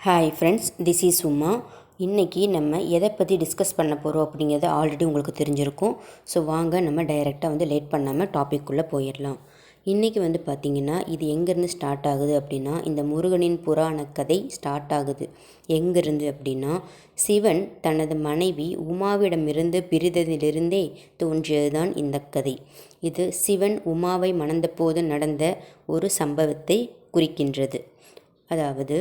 Hi friends this is Uma இன்றைக்கி நம்ம எதை பற்றி டிஸ்கஸ் பண்ண போகிறோம் அப்படிங்கிறது ஆல்ரெடி உங்களுக்கு தெரிஞ்சிருக்கும். ஸோ வாங்க நம்ம டைரெக்டாக வந்து லேட் பண்ணாமல் டாபிக்குள்ளே போயிடலாம். இன்றைக்கி வந்து பார்த்திங்கன்னா இது எங்கேருந்து ஸ்டார்ட் ஆகுது அப்படின்னா இந்த முருகனின் புராண கதை ஸ்டார்ட் ஆகுது. எங்கேருந்து அப்படின்னா சிவன் தனது மனைவி உமாவிடமிருந்து பிரிததிலிருந்தே தோன்றியது தான் இந்த கதை. இது சிவன் உமாவை மணந்தபோது நடந்த ஒரு சம்பவத்தை குறிக்கின்றது. அதாவது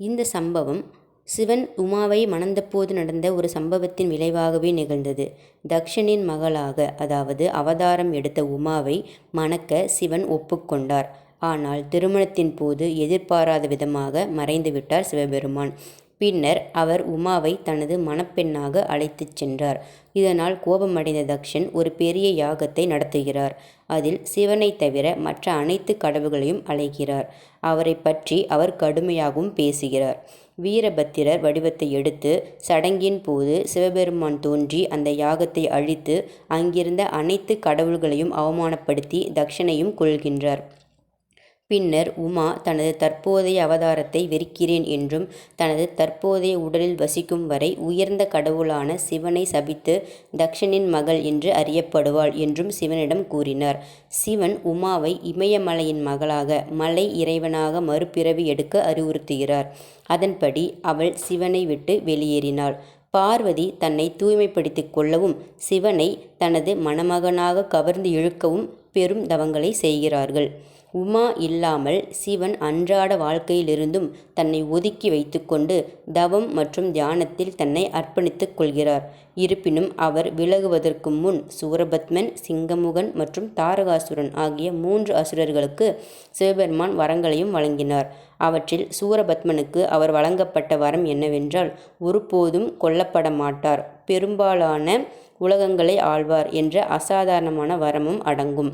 இந்த சம்பவம் சிவன் உமாவை மணந்தபோது நடந்த ஒரு சம்பவத்தின் விளைவாகவே நிகழ்ந்தது. தக்ஷனின் மகளாக அதாவது அவதாரம் எடுத்த உமாவை மணக்க சிவன் ஒப்புக்கொண்டார். ஆனால் திருமணத்தின் போது எதிர்பாராத விதமாக மறைந்துவிட்டார் சிவபெருமான். பின்னர் அவர் உமாவை தனது மணப்பெண்ணாக அழைத்துச் சென்றார். இதனால் கோபமடைந்த தக்ஷன் ஒரு பெரிய யாகத்தை நடத்துகிறார். அதில் சிவனை தவிர மற்ற அனைத்து கடவுள்களையும் அழைக்கிறார். அவரை பற்றி அவர் கடுமையாகவும் பேசுகிறார். வீரபத்திரர் வடிவத்தை எடுத்து சடங்கின் போது சிவபெருமான் தோன்றி அந்த யாகத்தை அழித்து அங்கிருந்த அனைத்து கடவுள்களையும் அவமானப்படுத்தி தக்ஷனையும் கொள்கின்றார் பின்னர் உமா தனது தற்போதைய அவதாரத்தை வெறுக்கிறேன் என்றும் தனது தற்போதைய உடலில் வசிக்கும் வரை உயர்ந்த கடவுளான சிவனை சபித்து தக்ஷனின் மகள் என்று அறியப்படுவாள் என்றும் சிவனிடம் கூறினார். சிவன் உமாவை இமயமலையின் மகளாக மலை இறைவனாக மறுபிறவி எடுக்க அறிவுறுத்துகிறார். அதன்படி அவள் சிவனை விட்டு வெளியேறினாள். பார்வதி தன்னை தூய்மைப்படுத்திக் கொள்ளவும் சிவனை தனது மணமகனாக கவர்ந்து இழுக்கவும் பெரும் தவங்களை செய்கிறார்கள். உமா இல்லாமல் சிவன் அன்றாட வாழ்க்கையிலிருந்தும் தன்னை ஒதுக்கி வைத்துக்கொண்டு தவம் மற்றும் தியானத்தில் தன்னை அர்ப்பணித்துக் கொள்கிறார். இருப்பினும் அவர் விலகுவதற்கு முன் சூரபத்மன் சிங்கமுகன் மற்றும் தாரகாசுரன் ஆகிய மூன்று அசுரர்களுக்கு சிவபெருமான் வரங்களையும் வழங்கினார். அவற்றில் சூரபத்மனுக்கு அவர் வழங்கப்பட்ட வரம் என்னவென்றால் ஒருபோதும் கொல்லப்பட மாட்டார் பெரும்பாலான உலகங்களை ஆழ்வார் என்ற அசாதாரணமான வரமும் அடங்கும்.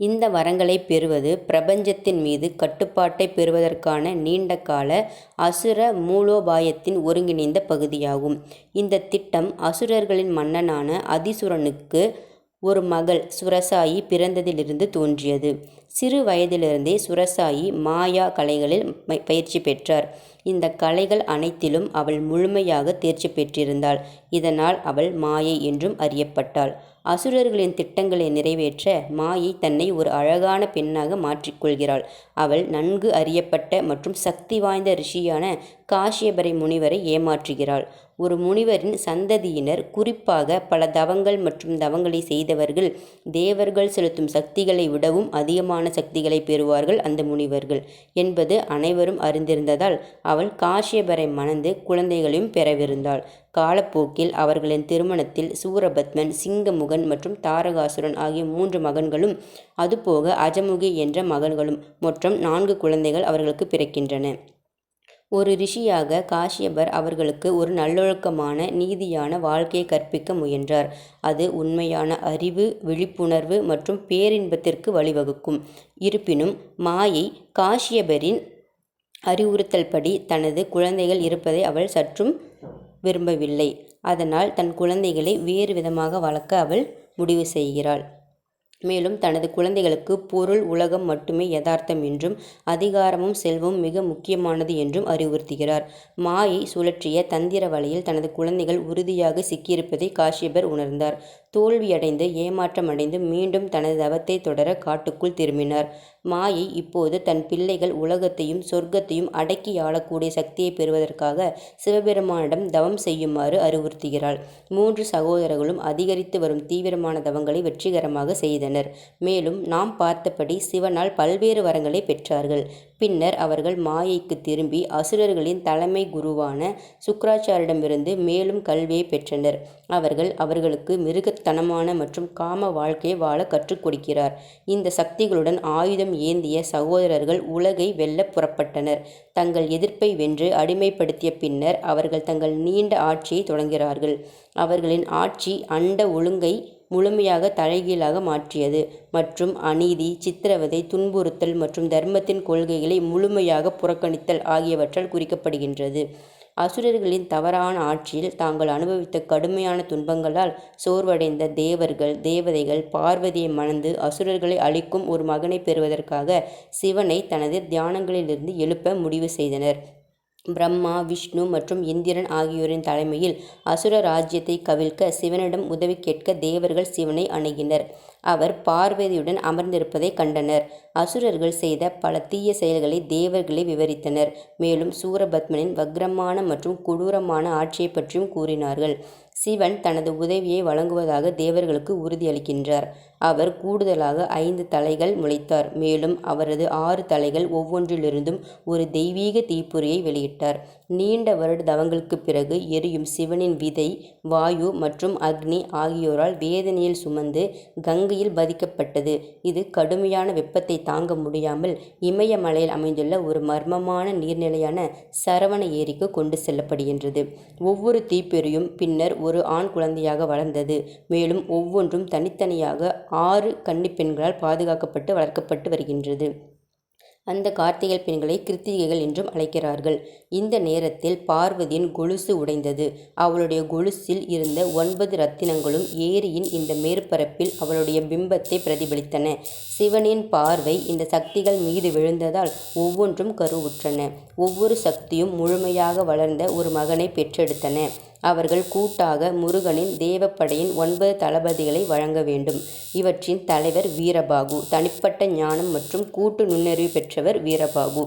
இந்த வரங்களை பெறுவது பிரபஞ்சத்தின் மீது கட்டுப்பாட்டை பெறுவதற்கான நீண்ட கால அசுர மூலோபாயத்தின் ஒருங்கிணைந்த பகுதியாகும். இந்த திட்டம் அசுரர்களின் மன்னனான அதிசுரனுக்கு ஒரு மகள் சுரசாயி பிறந்ததிலிருந்து தோன்றியது. சிறு வயதிலிருந்தே சுரசாயி மாயா கலைகளில் பயிற்சி பெற்றார். இந்த கலைகள் அனைத்திலும் அவள் முழுமையாக தேர்ச்சி பெற்றிருந்தாள். இதனால் அவள் மாயை என்றும் அறியப்பட்டாள். அசுரர்களின் திட்டங்களை நிறைவேற்ற மாயை தன்னை ஒரு அழகான பெண்ணாக மாற்றிக்கொள்கிறாள். அவள் நன்கு அறியப்பட்ட மற்றும் சக்தி வாய்ந்த ரிஷியான காஷ்யபரை முனிவரை ஏமாற்றுகிறாள். ஒரு முனிவரின் சந்ததியினர் குறிப்பாக பல தவங்கள் மற்றும் தவங்களை செய்தவர்கள் தேவர்கள் செலுத்தும் சக்திகளை விடவும் அதிகமான சக்திகளை பெறுவார்கள் அந்த முனிவர்கள் என்பது அனைவரும் அறிந்திருந்ததால் அவள் காஷ்யபரை மணந்து குழந்தைகளையும் பெறவிருந்தாள். காலப்போக்கில் அவர்களின் திருமணத்தில் சூரபத்மன் சிங்கமுகன் மற்றும் தாரகாசுரன் ஆகிய மூன்று மகன்களும் அதுபோக அஜமுகி என்ற மகன்களும் மொத்தம் நான்கு குழந்தைகள் அவர்களுக்கு பிறக்கின்றன. ஒரு ரிஷியாக காஷ்யபர் அவர்களுக்கு ஒரு நல்லொழுக்கமான நீதியான வாழ்க்கையை கற்பிக்க முயன்றார். அது உண்மையான அறிவு விழிப்புணர்வு மற்றும் பேரின்பத்திற்கு வழிவகுக்கும். இருப்பினும் மாயை காஷ்யபரின் அறிவுறுத்தல்படி தனது குழந்தைகள் இருப்பதை அவள் சற்றும் விரும்பவில்லை. அதனால் தன் குழந்தைகளை வேறு விதமாக வளர்க்க அவள் முடிவு செய்கிறாள். மேலும் தனது குழந்தைகளுக்கு பொருள் உலகம் மட்டுமே யதார்த்தம் என்றும் அதிகாரமும் செல்வம் மிக முக்கியமானது என்றும் அறிவுறுத்துகிறார். மாயை சுழற்றிய தந்திர வலையில் தனது குழந்தைகள் உறுதியாக சிக்கியிருப்பதை காஷ்யபர் உணர்ந்தார். தோல்வியடைந்து ஏமாற்றமடைந்து மீண்டும் தனது தவத்தை தொடர காட்டுக்குள் திரும்பினார். மாயை இப்போது தன் பிள்ளைகள் உலகத்தையும் சொர்க்கத்தையும் அடக்கி ஆளக்கூடிய சக்தியை பெறுவதற்காக சிவபெருமானிடம் தவம் செய்யுமாறு அறிவுறுத்துகிறாள். மூன்று சகோதரர்களும் அதிகரித்து வரும் தீவிரமான தவங்களை வெற்றிகரமாக செய்தனர். மேலும் நாம் பார்த்தபடி சிவனால் பல்வேறு வரங்களை பெற்றார்கள். பின்னர் அவர்கள் மாயைக்கு திரும்பி அசுரர்களின் தலைமை குருவான சுக்கராச்சாரிடமிருந்து மேலும் கல்வியை பெற்றனர். அவர்கள் அவர்களுக்கு மிருகத்தனமான மற்றும் காம வாழ்க்கையை வாழ கற்றுக் கொடுக்கிறார். இந்த சக்திகளுடன் ஆயுதம் ஏந்திய சகோதரர்கள் உலகை வெல்ல புறப்பட்டனர். தங்கள் எதிர்ப்பை வென்று அடிமைப்படுத்திய பின்னர் அவர்கள் தங்கள் நீண்ட ஆட்சியை தொடங்கிறார்கள் அவர்களின் ஆட்சி அண்ட ஒழுங்கை முழுமையாக தலைகீழாக மாற்றியது மற்றும் அநீதி சித்திரவதை துன்புறுத்தல் மற்றும் தர்மத்தின் கொள்கைகளை முழுமையாக புறக்கணித்தல் ஆகியவற்றால் குறிக்கப்படுகின்றது. அசுரர்களின் தவறான ஆட்சியில் தாங்கள் அனுபவித்த கடுமையான துன்பங்களால் சோர்வடைந்த தேவர்கள் தேவதைகள் பார்வதியை மணந்து அசுரர்களை அழிக்கும் ஒரு மகனை பெறுவதற்காக சிவனை தனது தியானங்களிலிருந்து எழுப்ப முடிவு செய்தனர். பிரம்மா விஷ்ணு மற்றும் இந்திரன் ஆகியோரின் தலைமையில் அசுர ராஜ்யத்தை கவிழ்க்க சிவனிடம் உதவி கேட்க தேவர்கள் சிவனை அணுகினர். அவர் பார்வதியுடன் அமர்ந்திருப்பதை கண்டனர். அசுரர்கள் செய்த பல தீய செயல்களை தேவர்களே விவரித்தனர். மேலும் சூரபத்மனின் வக்ரமான மற்றும் கொடூரமான ஆட்சியை பற்றியும் கூறினார்கள். சிவன் தனது உதவியை வழங்குவதாக தேவர்களுக்கு உறுதியளிக்கின்றார். அவர் கூடுதலாக ஐந்து தலைகள் முளைத்தார். மேலும் அவரது ஆறு தலைகள் ஒவ்வொன்றிலிருந்தும் ஒரு தெய்வீக தீப்பொறியை வெளியிட்டார். நீண்ட வருட தவங்களுக்குப் பிறகு எரியும் சிவனின் விதை வாயு மற்றும் அக்னி ஆகியோரால் வேதனையில் சுமந்து கங்கை பகுதியில் பதிக்கப்பட்டது. இது கடுமையான வெப்பத்தை தாங்க முடியாமல் இமயமலையில் அமைந்துள்ள ஒரு மர்மமான நீர்நிலையான சரவண ஏரிக்கு கொண்டு செல்லப்படுகின்றது. ஒவ்வொரு தீப்பெரியும் பின்னர் ஒரு ஆண் குழந்தையாக வளர்ந்தது. மேலும் ஒவ்வொன்றும் தனித்தனியாக ஆறு கன்னிப்பெண்களால் பாதுகாக்கப்பட்டு வளர்க்கப்பட்டு வருகின்றது. அந்த கார்த்திகை பெண்களை கிருத்திகைகள் என்றும் அழைக்கிறார்கள். இந்த நேரத்தில் பார்வதியின் கொலுசு உடைந்தது. அவளுடைய கொலுசில் இருந்த ஒன்பது ரத்தினங்களும் ஏரியின் இந்த மேற்பரப்பில் அவளுடைய பிம்பத்தை பிரதிபலித்தன. சிவனின் பார்வை இந்த சக்திகள் மீது விழுந்ததால் ஒவ்வொன்றும் கருவுற்றன. ஒவ்வொரு சக்தியும் முழுமையாக வளர்ந்த ஒரு மகனை பெற்றெடுத்தன. அவர்கள் கூட்டாக முருகனின் தேவப்படையின் ஒன்பது தளபதிகளை வழங்க வேண்டும். இவற்றின் தலைவர் வீரபாகு. தனிப்பட்ட ஞானம் மற்றும் கூட்டு நுண்ணறிவு பெற்றவர் வீரபாகு.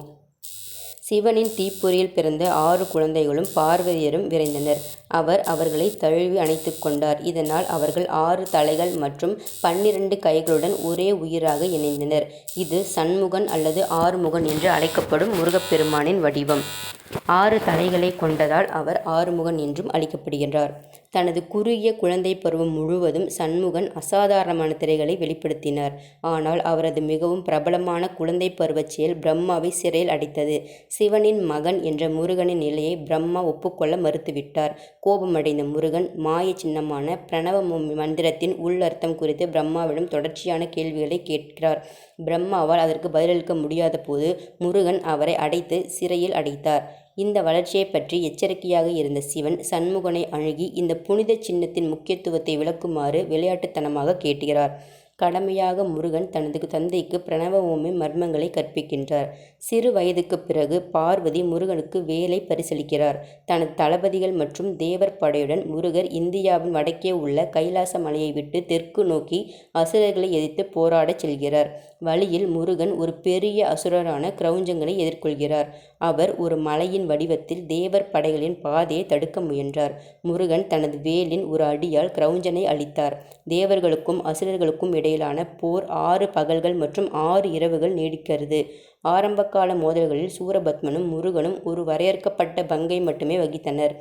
சிவனின் தீப்பொறியில் பிறந்த ஆறு குழந்தைகளும் பார்வதியரும் விரைந்தனர். அவர் அவர்களை தழுவி அணைத்து கொண்டார். இதனால் அவர்கள் ஆறு தலைகள் மற்றும் பன்னிரண்டு கைகளுடன் ஒரே உயிராக இணைந்தனர். இது சண்முகன் அல்லது ஆறுமுகன் என்று அழைக்கப்படும் முருகப்பெருமானின் வடிவம். ஆறு தலைகளை கொண்டதால் அவர் ஆறுமுகன் என்றும் அழைக்கப்படுகின்றார். தனது குறுகிய குழந்தை பருவம் முழுவதும் சண்முகன் அசாதாரணமான திரைகளை வெளிப்படுத்தினார். ஆனால் அவரது மிகவும் பிரபலமான குழந்தை பருவச் செயல் பிரம்மாவை சிறையில் அடைத்தது. சிவனின் மகன் என்ற முருகனின் நிலையை பிரம்மா ஒப்புக்கொள்ள மறுத்துவிட்டார். கோபமடைந்த முருகன் மாய சின்னமான பிரணவ மந்திரத்தின் உள்ளர்த்தம் குறித்து பிரம்மாவிடம் தொடர்ச்சியான கேள்விகளை கேட்கிறார். பிரம்மாவால் அதற்கு பதிலளிக்க முடியாத போது முருகன் அவரை அடைத்து சிறையில் அடைத்தார். இந்த வளர்ச்சியைப் பற்றி எச்சரிக்கையாக இருந்த சிவன் சண்முகனை அணுகி இந்த புனித சின்னத்தின் முக்கியத்துவத்தை விளக்குமாறு விளையாட்டுத்தனமாக கேட்கிறார் கடமையாக முருகன் தனது தந்தைக்கு பிரணவ மர்மங்களை கற்பிக்கின்றார். சிறு வயதுக்குப் பிறகு பார்வதி முருகனுக்கு வேலை பரிசளிக்கிறார். தனது தளபதிகள் மற்றும் தேவர் படையுடன் முருகர் இந்தியாவின் வடக்கே உள்ள கைலாச மலையை விட்டு தெற்கு நோக்கி அசுரர்களை எதிர்த்து போராடச் செல்கிறார். வழியில் முருகன் ஒரு பெரிய அசுரரான கிரௌஞ்சங்களை எதிர்கொள்கிறார். அவர் ஒரு மலையின் வடிவத்தில் தேவர் படைகளின் பாதையை தடுக்க முயன்றார். முருகன் தனது வேலின் ஒரு அடியால் கிரௌஞ்சனை அழித்தார். தேவர்களுக்கும் அசுரர்களுக்கும் இடையிலான போர் ஆறு பகல்கள் மற்றும் ஆறு இரவுகள் நீடிக்கிறது. ஆரம்பகால மோதல்களில் சூரபத்மனும் முருகனும் ஒரு வரையறுக்கப்பட்ட பங்கை மட்டுமே வகித்தனர்.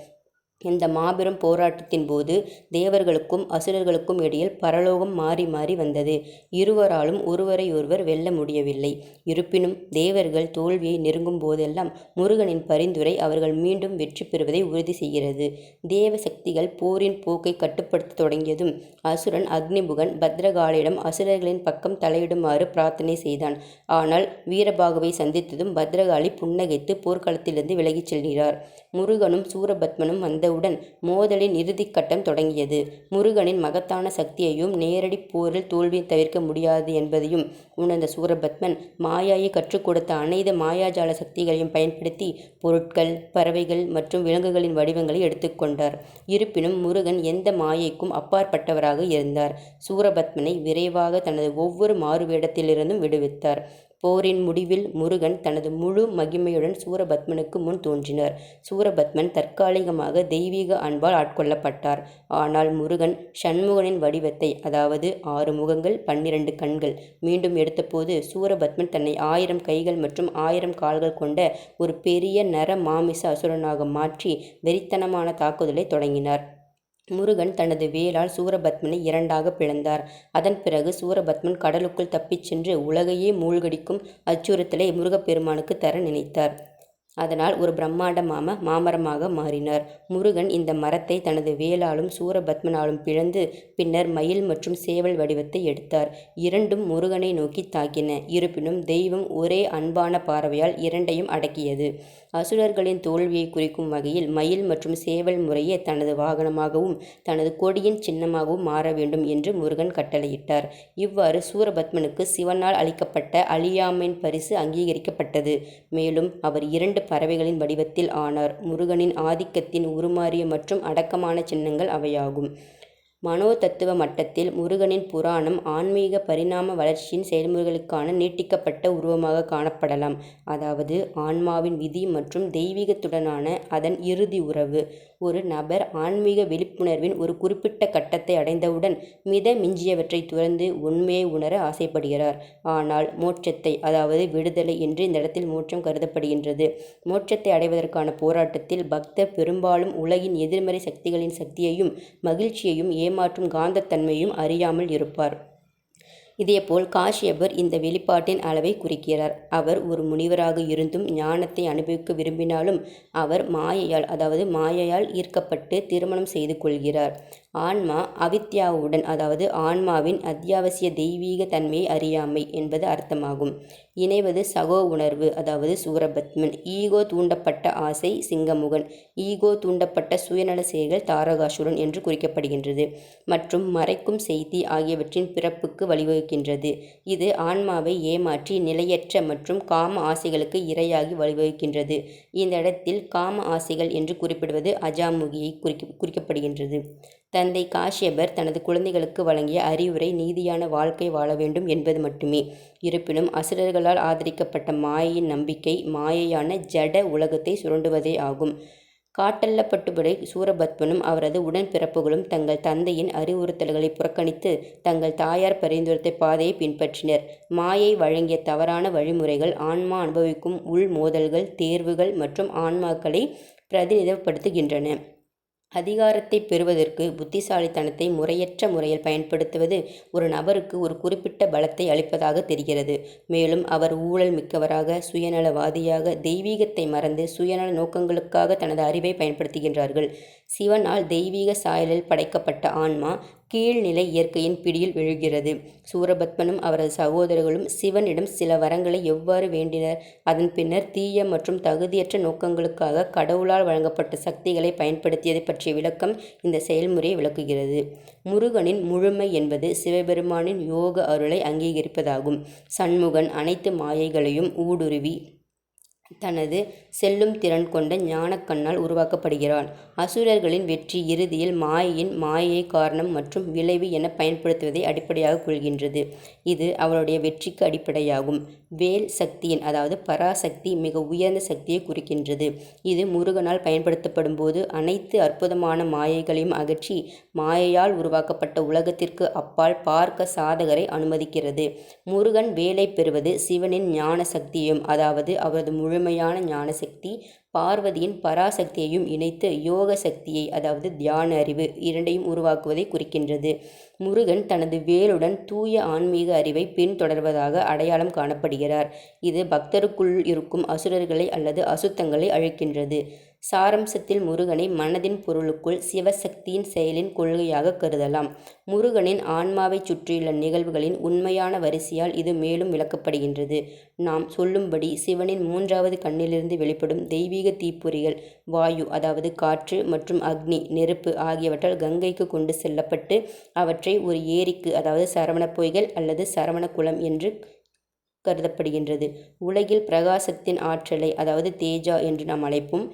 இந்த மாபெரும் போராட்டத்தின் போது தேவர்களுக்கும் அசுரர்களுக்கும் இடையில் பரலோகம் மாறி மாறி வந்தது. இருவராலும் ஒருவரையொருவர் வெல்ல முடியவில்லை. இருப்பினும் தேவர்கள் தோல்வியை நெருங்கும் போதெல்லாம் முருகனின் பரிந்துரை அவர்கள் மீண்டும் வெற்றி பெறுவதை உறுதி செய்கிறது. தேவ சக்திகள் போரின் போக்கை கட்டுப்படுத்த தொடங்கியதும் அசுரன் அக்னிமுகன் பத்ரகாலிடம் அசுரர்களின் பக்கம் தலையிடுமாறு பிரார்த்தனை செய்தான். ஆனால் வீரபாகுவை சந்தித்ததும் பத்ரகாளி புன்னகைத்து போர்க்களத்திலிருந்து விலகிச் செல்கிறார். முருகனும் சூரபத்மனும் வந்த வந்தவுடன் மோதலின் இறுதிக்கட்டம் தொடங்கியது. முருகனின் மகத்தான சக்தியையும் நேரடி போரில் தோல்வியை தவிர்க்க முடியாது என்பதையும் உணர்ந்த சூரபத்மன் மாயாயை கற்றுக் கொடுத்த அனைத்து மாயாஜால சக்திகளையும் பயன்படுத்தி பொருட்கள் பறவைகள் மற்றும் விலங்குகளின் வடிவங்களை எடுத்துக்கொண்டார் இருப்பினும் முருகன் எந்த மாயைக்கும் அப்பாற்பட்டவராக இருந்தார். சூரபத்மனை விரைவாக தனது ஒவ்வொரு மாறுவேடத்திலிருந்தும் விடுவித்தார். போரின் முடிவில் முருகன் தனது முழு மகிமையுடன் சூரபத்மனுக்கு முன் தோன்றினார். சூரபத்மன் தற்காலிகமாக தெய்வீக அன்பால் ஆட்கொள்ளப்பட்டார். ஆனால் முருகன் சண்முகனின் வடிவத்தை அதாவது ஆறு முகங்கள் பன்னிரண்டு கண்கள் மீண்டும் எடுத்தபோது சூரபத்மன் தன்னை ஆயிரம் கைகள் மற்றும் ஆயிரம் கால்கள் கொண்ட ஒரு பெரிய நர மாமிச அசுரனாக மாற்றி வெறித்தனமான தாக்குதலை தொடங்கினார். முருகன் தனது வேலால் சூரபத்மனை இரண்டாக பிளந்தார். அதன் பிறகு சூரபத்மன் கடலுக்குள் தப்பிச் சென்று உலகையே மூழ்கடிக்கும் அச்சுறுத்தலை முருகப்பெருமானுக்கு தர நினைத்தார். அதனால் ஒரு பிரம்மாண்டமான மாமரமாக மாறினார். முருகன் இந்த மரத்தை தனது வேலாலும் சூரபத்மனாலும் பிளந்து பின்னர் மயில் மற்றும் சேவல் வடிவத்தை எடுத்தார். இரண்டும் முருகனை நோக்கி தாக்கின. இருப்பினும் தெய்வம் ஒரே அன்பான பார்வையால் இரண்டையும் அடக்கியது. அசுரர்களின் தோல்வியை குறிக்கும் வகையில் மயில் மற்றும் சேவல் முறையே தனது வாகனமாகவும் தனது கொடியின் சின்னமாகவும் மாற வேண்டும் என்று முருகன் கட்டளையிட்டார். இவ்வாறு சூரபத்மனுக்கு சிவனால் அளிக்கப்பட்ட அழியாமையின் பரிசு அங்கீகரிக்கப்பட்டது. மேலும் அவர் இரண்டு பறவைகளின் வடிவத்தில் ஆனார். முருகனின் ஆதிக்கத்தின் உருமாறிய மற்றும் அடக்கமான சின்னங்கள் அவையாகும். மனோதத்துவ மட்டத்தில் முருகனின் புராணம் ஆன்மீக பரிணாம வளர்ச்சியின் செயல்முறைகளுக்கான நீட்டிக்கப்பட்ட உருவமாக காணப்படலாம். அதாவது ஆன்மாவின் விதி மற்றும் தெய்வீகத்துடனான அதன் இறுதி உறவு. ஒரு நபர் ஆன்மீக விழிப்புணர்வின் ஒரு குறிப்பிட்ட கட்டத்தை அடைந்தவுடன் மித மிஞ்சியவற்றை துறந்து உண்மையை உணர ஆசைப்படுகிறார். ஆனால் மோட்சத்தை அதாவது விடுதலை என்று இந்த இடத்தில் மோட்சம் கருதப்படுகின்றது. மோட்சத்தை அடைவதற்கான போராட்டத்தில் பக்தர் பெரும்பாலும் உலகின் எதிர்மறை சக்திகளின் சக்தியையும் மகிழ்ச்சியையும் ஏமா பரிமாற்றும் காந்தத்தன்மையும் அறியாமல் இருப்பார். இதேபோல் காஷ்யபர் இந்த வெளிப்பாட்டின் அளவை குறிக்கிறார் அவர் ஒரு முனிவராக இருந்தும் ஞானத்தை அனுபவிக்க விரும்பினாலும் அவர் மாயையால் அதாவது மாயையால் ஈர்க்கப்பட்டு திருமணம் செய்து கொள்கிறார். ஆன்மா அவித்யாவுடன் அதாவது ஆன்மாவின் அத்தியாவசிய தெய்வீக தன்மையை அறியாமை என்பது அர்த்தமாகும். இணைவது சகோ உணர்வு அதாவது சூரபத்மன். ஈகோ தூண்டப்பட்ட ஆசை சிங்கமுகன். ஈகோ தூண்டப்பட்ட சுயநல செயல்கள் தாரகாசுரன் என்று குறிக்கப்படுகின்றது. மற்றும் மறைக்கும் செய்தி ஆகியவற்றின் பிறப்புக்கு வழிவகுக்கின்றது. இது ஆன்மாவை ஏமாற்றி நிலையற்ற மற்றும் காம ஆசைகளுக்கு இரையாகி வழிவகுக்கின்றது. இந்த இடத்தில் காம ஆசைகள் என்று குறிப்பிடுவது அஜாமுகியை குறிக்க குறிக்கப்படுகின்றது. தந்தை காஷ்யபர் தனது குழந்தைகளுக்கு வழங்கிய அறிவுரை நீதியான வாழ்க்கை வாழ வேண்டும் என்பது மட்டுமே. இருப்பினும் அசுரர்களால் ஆதரிக்கப்பட்ட மாயையின் நம்பிக்கை மாயையான ஜட உலகத்தை சுரண்டுவதே ஆகும். காட்டல்லப்பட்டுபடை சூரபத்மனும் அவரது உடன்பிறப்புகளும் தங்கள் தந்தையின் அறிவுறுத்தல்களை புறக்கணித்து தங்கள் தாயார் பரிந்துரைத்த பாதையை பின்பற்றினர். மாயை வழங்கிய தவறான வழிமுறைகள் ஆன்மா அனுபவிக்கும் உள் மோதல்கள் தேர்வுகள் மற்றும் ஆன்மாக்களை பிரதிநிதிப்படுத்துகின்றன அதிகாரத்தை பெறுவதற்கு புத்திசாலித்தனத்தை முறையற்ற முறையில் பயன்படுத்துவது ஒரு நபருக்கு ஒரு குறிப்பிட்ட பலத்தை அளிப்பதாக தெரிகிறது. மேலும் அவர் ஊழல் மிக்கவராக சுயநலவாதியாக தெய்வீகத்தை மறந்து சுயநல நோக்கங்களுக்காக தனது அறிவை பயன்படுத்துகின்றார்கள். சிவனால் தெய்வீக சாயலில் படைக்கப்பட்ட ஆன்மா கீழ்நிலை இயற்கையின் பிடியில் விழுகிறது. சூரபத்மனும் அவரது சகோதரர்களும் சிவனிடம் சில வரங்களை எவ்வாறு வேண்டினர்? அதன் பின்னர் தீய மற்றும் தகுதியற்ற நோக்கங்களுக்காக கடவுளால் வழங்கப்பட்ட சக்திகளை பயன்படுத்தியதை பற்றிய விளக்கம் இந்த செயல்முறையை விளக்குகிறது. முருகனின் முழுமை என்பது சிவபெருமானின் யோக அருளை அங்கீகரிப்பதாகும். சண்முகன் அனைத்து மாயைகளையும் ஊடுருவி தனது செல்லும் திறன் கொண்ட ஞானக்கண்ணால் உருவாக்கப்படுகிறான் அசுரர்களின் வெற்றி இறுதியில் மாயையின் மாயை காரணம் மற்றும் விளைவு என பயன்படுத்துவதை அடிப்படையாக கொள்கின்றது. இது அவருடைய வெற்றிக்கு அடிப்படையாகும். வேல் சக்தியின் அதாவது பராசக்தி மிக உயர்ந்த சக்தியை குறிக்கின்றது. இது முருகனால் பயன்படுத்தப்படும் போது அனைத்து அற்புதமான மாயைகளையும் அகற்றி மாயையால் உருவாக்கப்பட்ட உலகத்திற்கு அப்பால் பார்க்க சாதகரை அனுமதிக்கிறது. முருகன் வேலை பெறுவது சிவனின் ஞான சக்தியையும் அதாவது அவரது முழுமையான ஞான சக்தி பார்வதியின் பராசக்தியையும் இணைத்து யோக சக்தியை அதாவது தியான அறிவு இரண்டையும் உருவாக்குவதை குறிக்கின்றது. முருகன் தனது வேலுடன் தூய ஆன்மீக அறிவை பின்தொடர்வதாக அடையாளம் காணப்படுகிறார். இது பக்தருக்குள் இருக்கும் அசுரர்களை அல்லது அசுத்தங்களை அழிக்கின்றது. சாரம்சத்தில் முருகனை மனதின் பொருளுக்குள் சிவசக்தியின் செயலின் கொள்கையாக கருதலாம். முருகனின் ஆன்மாவைச் சுற்றியுள்ள நிகழ்வுகளின் உண்மையான வரிசையால் இது மேலும் விளக்கப்படுகின்றது. நாம் சொல்லும்படி சிவனின் மூன்றாவது கண்ணிலிருந்து வெளிப்படும் தெய்வீக தீப்பொறிகள் வாயு அதாவது காற்று மற்றும் அக்னி நெருப்பு ஆகியவற்றால் கங்கைக்கு கொண்டு செல்லப்பட்டு அவற்றை ஒரு ஏரிக்கு அதாவது சரவண பொய்கள் அல்லது சரவண குளம் என்று கருதப்படுகின்றது. உலகில் பிரகாசத்தின் ஆற்றலை அதாவது தேஜா என்று நாம் அழைப்போம்.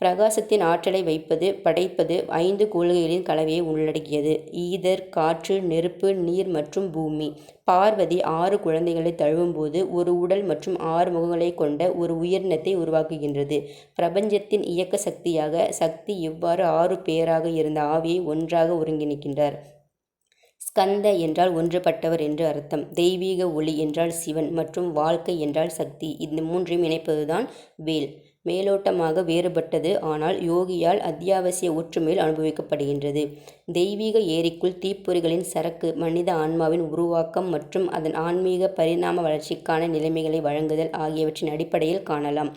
பிரகாசத்தின் ஆற்றலை வைப்பது படைப்பது ஐந்து கொள்கைகளின் கலவையை உள்ளடக்கியது. ஈதர் காற்று நெருப்பு நீர் மற்றும் பூமி. பார்வதி ஆறு குழந்தைகளை தழுவும்போது ஒரு உடல் மற்றும் ஆறு முகங்களை கொண்ட ஒரு உயிரினத்தை உருவாக்குகின்றது. பிரபஞ்சத்தின் இயக்க சக்தியாக சக்தி இவ்வாறு ஆறு பேராக இருந்த ஆவியை ஒன்றாக ஒருங்கிணைக்கின்றார். ஸ்கந்த என்றால் ஒன்றுபட்டவர் என்று அர்த்தம். தெய்வீக ஒளி என்றால் சிவன் மற்றும் வாழ்க்கை என்றால் சக்தி. இந்த மூன்றையும் இணைப்பதுதான் வேல். மேலோட்டமாக வேறுபட்டது. ஆனால் யோகியால் அத்தியாவசிய ஒற்றுமையில் அனுபவிக்கப்படுகின்றது. தெய்வீக ஏரிக்குள் தீப்பொறிகளின் சரக்கு மனித ஆன்மாவின் உருவாக்கம் மற்றும் அதன் ஆன்மீக பரிணாம வளர்ச்சிக்கான நிலைமைகளை வழங்குதல் ஆகியவற்றின் அடிப்படையில் காணலாம்.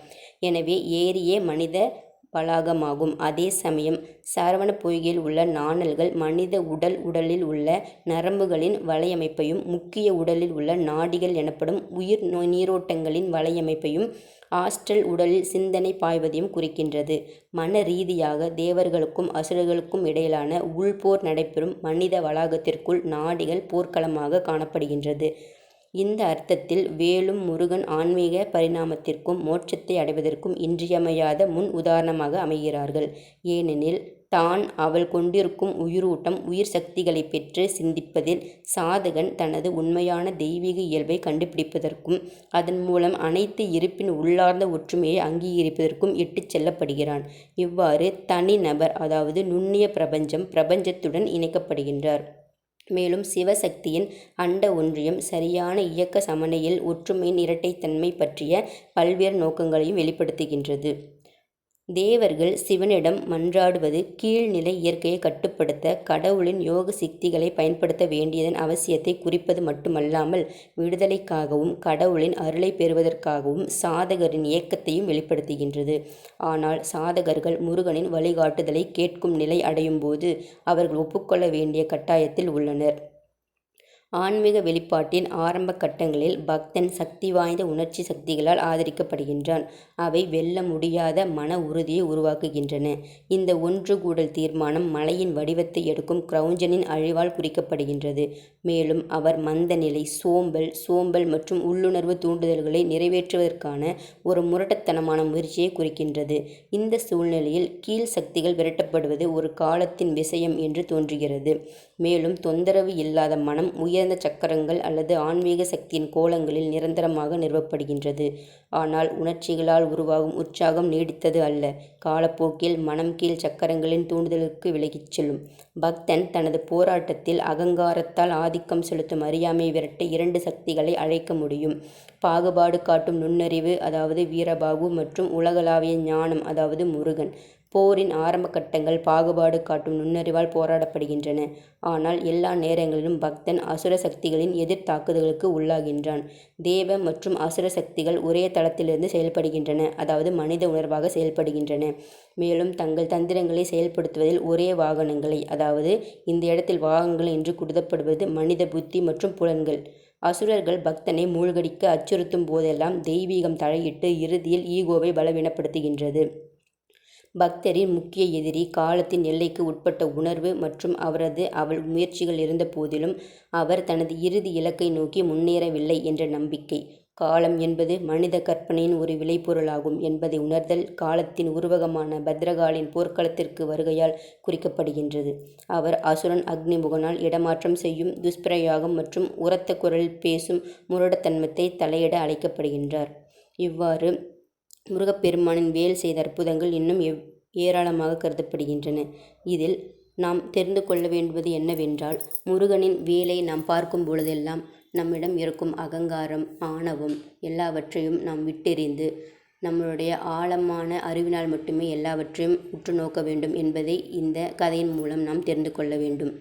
எனவே ஏரியே மனித வளாகமாகும் அதே சமயம் சரவண பொய்கையில் உள்ள நாணல்கள் மனித உடல் உடலில் உள்ள நரம்புகளின் வலையமைப்பையும் முக்கிய உடலில் உள்ள நாடிகள் எனப்படும் உயிர் நீரோட்டங்களின் வலையமைப்பையும் ஆஸ்ட்ரல் உடலில் சிந்தனை பாய்வதையும் குறிக்கின்றது. மன ரீதியாக தேவர்களுக்கும் அசுரர்களுக்கும் இடையிலான உள்போர் நடைபெறும் மனித வளாகத்திற்குள் நாடிகள் போர்க்களமாக காணப்படுகின்றது. இந்த அர்த்தத்தில் வேலும் முருகன் ஆன்மீக பரிணாமத்திற்கும் மோட்சத்தை அடைவதற்கும் இன்றியமையாத முன் உதாரணமாக அமைகிறார்கள். ஏனெனில் தான் அவள் கொண்டிருக்கும் உயிரூட்டம் உயிர் சக்திகளை பெற்று சிந்திப்பதில் சாதகன் தனது உண்மையான தெய்வீக இயல்பை கண்டுபிடிப்பதற்கும் அதன் மூலம் அனைத்து இருப்பின் உள்ளார்ந்த ஒற்றுமையை அங்கீகரிப்பதற்கும் இட்டுச் செல்லப்படுகிறான். இவ்வாறு தனி நபர் அதாவது நுண்ணிய பிரபஞ்சம் பிரபஞ்சத்துடன் இணைக்கப்படுகின்றார். மேலும் சிவசக்தியின் அண்ட ஒன்றியம் சரியான இயக்க சமநிலையில் ஒற்றுமையின் இரட்டைத்தன்மை பற்றிய பல்வேறு நோக்கங்களையும் வெளிப்படுத்துகின்றது. தேவர்கள் சிவனிடம் மன்றாடுவது கீழ்நிலை இயற்கையை கட்டுப்படுத்த கடவுளின் யோக சித்திகளை பயன்படுத்த வேண்டியதன் அவசியத்தை குறிப்பது மட்டுமல்லாமல் விடுதலைக்காகவும் கடவுளின் அருளை பெறுவதற்காகவும் சாதகரின் இயக்கத்தையும் வெளிப்படுத்துகின்றது. ஆனால் சாதகர்கள் முருகனின் வழிகாட்டுதலை கேட்கும் நிலை அடையும் போது அவர்கள் ஒப்புக்கொள்ள வேண்டிய கட்டாயத்தில் உள்ளனர். ஆன்மீக வெளிப்பாட்டின் ஆரம்ப கட்டங்களில் பக்தன் சக்தி வாய்ந்த உணர்ச்சி சக்திகளால் ஆதரிக்கப்படுகின்றான். அவை வெல்ல முடியாத மன உறுதியை உருவாக்குகின்றன. இந்த ஒன்று கூடல் தீர்மானம் மலையின் வடிவத்தை எடுக்கும் கிரௌஞ்சனின் அழிவால் குறிக்கப்படுகின்றது. மேலும் அவர் மந்த நிலை சோம்பல் சோம்பல் மற்றும் உள்ளுணர்வு தூண்டுதல்களை நிறைவேற்றுவதற்கான ஒரு முரட்டத்தனமான முயற்சியை குறிக்கின்றது. இந்த சூழ்நிலையில் கீழ் சக்திகள் விரட்டப்படுவது ஒரு காலத்தின் விஷயம் என்று தோன்றுகிறது. மேலும் தொந்தரவு இல்லாத மனம் உயர் உயர்ந்த சக்கரங்கள் அல்லது ஆன்மீக சக்தியின் கோலங்களில் நிரந்தரமாக நிறுவப்படுகின்றது. ஆனால் உணர்ச்சிகளால் உருவாகும் உற்சாகம் நீடித்தது அல்ல. காலப்போக்கில் மனம் கீழ் சக்கரங்களின் தூண்டுதலுக்கு விலகிச் செல்லும். பக்தன் தனது போராட்டத்தில் அகங்காரத்தால் ஆதிக்கம் செலுத்தும் அறியாமை விரட்ட இரண்டு சக்திகளை அழைக்க முடியும். பாகுபாடு காட்டும் நுண்ணறிவு அதாவது வீரபாகு மற்றும் உலகளாவிய ஞானம் அதாவது முருகன். போரின் ஆரம்ப கட்டங்கள் பாகுபாடு காட்டும் நுண்ணறிவால் போராடப்படுகின்றன. ஆனால் எல்லா நேரங்களிலும் பக்தன் அசுர சக்திகளின் எதிர் தாக்குதலுக்கு உள்ளாகின்றான். தேவ மற்றும் அசுர சக்திகள் ஒரே தளத்திலிருந்து செயல்படுகின்றன அதாவது மனித உணர்வாக செயல்படுகின்றன. மேலும் தங்கள் தந்திரங்களை செயல்படுத்துவதில் ஒரே வாகனங்களை அதாவது இந்த இடத்தில் வாகனங்கள் என்று குடுதப்படுவது மனித புத்தி மற்றும் புலன்கள். அசுரர்கள் பக்தனை மூழ்கடிக்க அச்சுறுத்தும் போதெல்லாம் தெய்வீகம் தலையிட்டு இறுதியில் ஈகோவை பலவீனப்படுத்துகின்றது. பக்தரின் முக்கிய எதிரி காலத்தின் எல்லைக்கு உட்பட்ட உணர்வு மற்றும் அவரது அவள் முயற்சிகள் இருந்த போதிலும் அவர் தனது இறுதி இலக்கை நோக்கி முன்னேறவில்லை என்ற நம்பிக்கை. காலம் என்பது மனித கற்பனையின் ஒரு விளைபொருளாகும் என்பதை உணர்தல் காலத்தின் உருவகமான பத்ரகாலின் போர்க்களத்திற்கு வருகையால் குறிக்கப்படுகின்றது. அவர் அசுரன் அக்னிமுகனால் இடமாற்றம் செய்யும் துஷ்பிரயாகம் மற்றும் உரத்த குரலில் பேசும் முரடத்தன்மத்தை தலையிட அழைக்கப்படுகின்றார். இவ்வாறு முருகப்பெருமானின் வேல் செய்த அற்புதங்கள் இன்னும் எவ் ஏராளமாக கருதப்படுகின்றன. இதில் நாம் தெரிந்து கொள்ள வேண்டுவது என்னவென்றால் முருகனின் வேலை நாம் பார்க்கும் பொழுதெல்லாம் நம்மிடம் இருக்கும் அகங்காரம் ஆணவம் எல்லாவற்றையும் நாம் விட்டெறிந்து நம்மளுடைய ஆழமான அறிவினால் மட்டுமே எல்லாவற்றையும் உற்று நோக்க வேண்டும் என்பதை இந்த கதையின் மூலம் நாம் தெரிந்து கொள்ள வேண்டும்.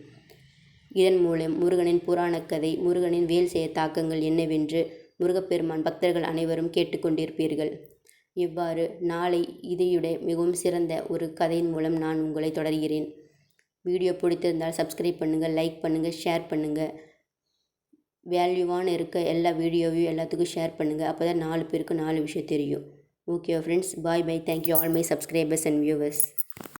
இதன் மூலம் முருகனின் புராணக் கதை முருகனின் வேல் செய்ய தாக்கங்கள் என்னவென்று முருகப்பெருமான் பக்தர்கள் அனைவரும் கேட்டுக்கொண்டிருப்பீர்கள். இவ்வாறு நாளை இதையுடைய மிகவும் சிறந்த ஒரு கதையின் மூலம் நான் உங்களை தொடர்கிறேன். வீடியோ பிடித்திருந்தால் சப்ஸ்கிரைப் பண்ணுங்கள் லைக் பண்ணுங்கள் ஷேர் பண்ணுங்கள் வேல்யூவான இருக்க எல்லா வீடியோவையும் எல்லாத்துக்கும் ஷேர் பண்ணுங்கள் அப்போ தான் நாலு பேருக்கு நாலு விஷயம் தெரியும். Okay friends bye bye thank you all my subscribers and viewers